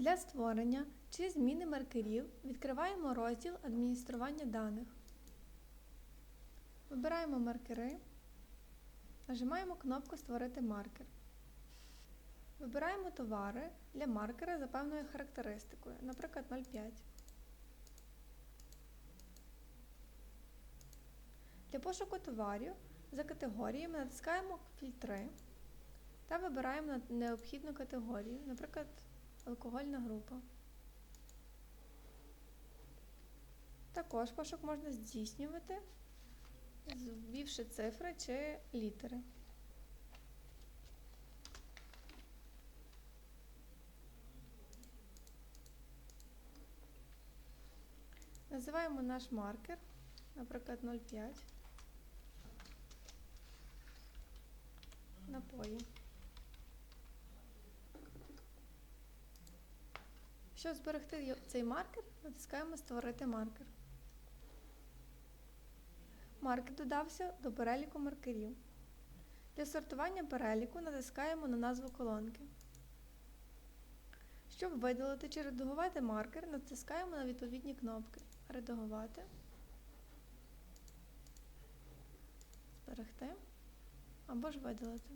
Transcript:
Для створення чи зміни маркерів відкриваємо розділ Адміністрування даних. Вибираємо маркери, нажимаємо кнопку Створити маркер. Вибираємо товари для маркера за певною характеристикою, наприклад 0,5. Для пошуку товарів за категоріями натискаємо фільтри та вибираємо необхідну категорію, наприклад, алкогольна група. Також пошук можна здійснювати, ввівши цифри чи літери. Називаємо наш маркер, наприклад, 0,5. Напої. Щоб зберегти цей маркер, натискаємо Створити маркер. Маркер додався до переліку маркерів. Для сортування переліку натискаємо на назву колонки. Щоб видалити чи редагувати маркер, натискаємо на відповідні кнопки Редагувати, Зберегти або ж видалити.